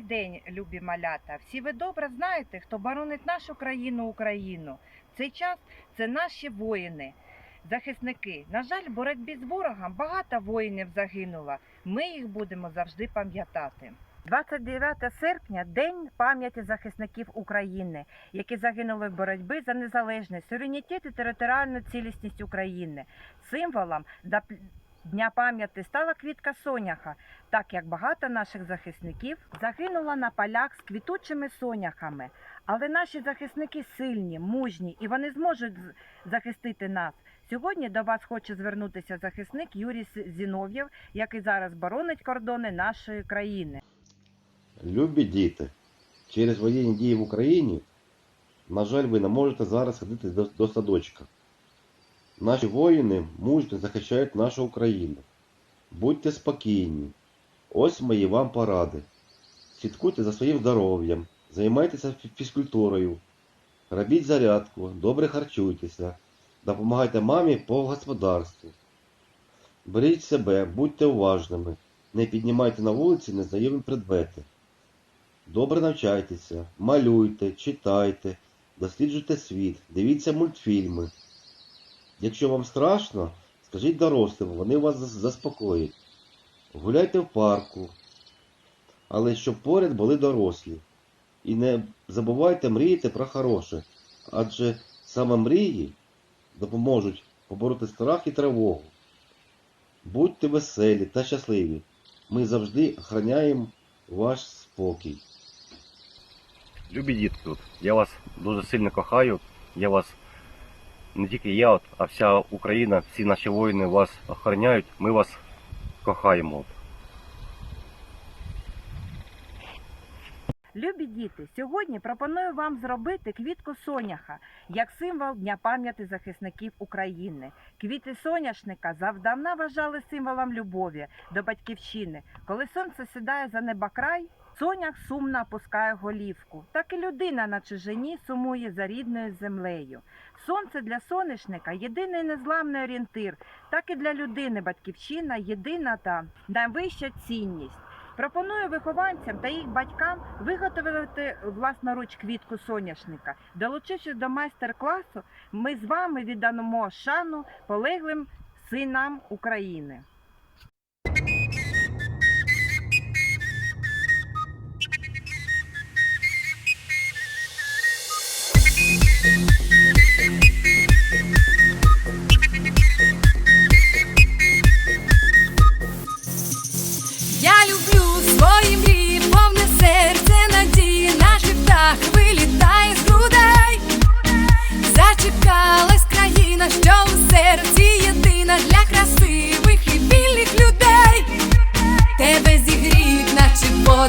Добрий день, любі малята. Всі ви добре знаєте, хто боронить нашу країну Україну. В цей час це наші воїни, захисники. На жаль, в боротьбі з ворогом багато воїнів загинуло. Ми їх будемо завжди пам'ятати. 29 серпня день пам'яті захисників України, які загинули в боротьбі за незалежність, суверенітет і територіальну цілісність України. Символом Дня пам'яті стала квітка соняха, так як багато наших захисників загинуло на полях з квітучими соняхами. Але наші захисники сильні, мужні і вони зможуть захистити нас. Сьогодні до вас хоче звернутися захисник Юрій Зінов'єв, який зараз боронить кордони нашої країни. Любі діти, через воєнні дії в Україні, на жаль, ви не можете зараз ходити до садочка. Наші воїни мужньо захищають нашу Україну. Будьте спокійні. Ось мої вам поради. Слідкуйте за своїм здоров'ям, займайтеся фізкультурою, робіть зарядку, добре харчуйтеся, допомагайте мамі по господарству. Беріть себе, будьте уважними, не піднімайте на вулиці незнайомі предмети. Добре навчайтеся, малюйте, читайте, досліджуйте світ, дивіться мультфільми. Якщо вам страшно, скажіть дорослим, вони вас зас- заспокоять. Гуляйте в парку, але щоб поряд були дорослі. І не забувайте мріяти про хороше, адже саме мрії допоможуть побороти страх і тривогу. Будьте веселі та щасливі. Ми завжди охороняємо ваш спокій. Любі дітки, я вас дуже сильно кохаю. Я вас не тільки я, от, а вся Україна, всі наші воїни вас охороняють. Ми вас кохаємо. Любі діти, сьогодні пропоную вам зробити квітку соняха як символ Дня пам'яті захисників України. Квіти соняшника завдавна вважали символом любові до батьківщини. Коли сонце сідає за небокрай, сонях сумно опускає голівку. Так і людина на чужині сумує за рідною землею. Сонце для соняшника єдиний незламний орієнтир, так і для людини батьківщина єдина та найвища цінність. Пропоную вихованцям та їх батькам виготовити власноруч квітку соняшника. Долучившись до майстер-класу, ми з вами віддамо шану полеглим синам України.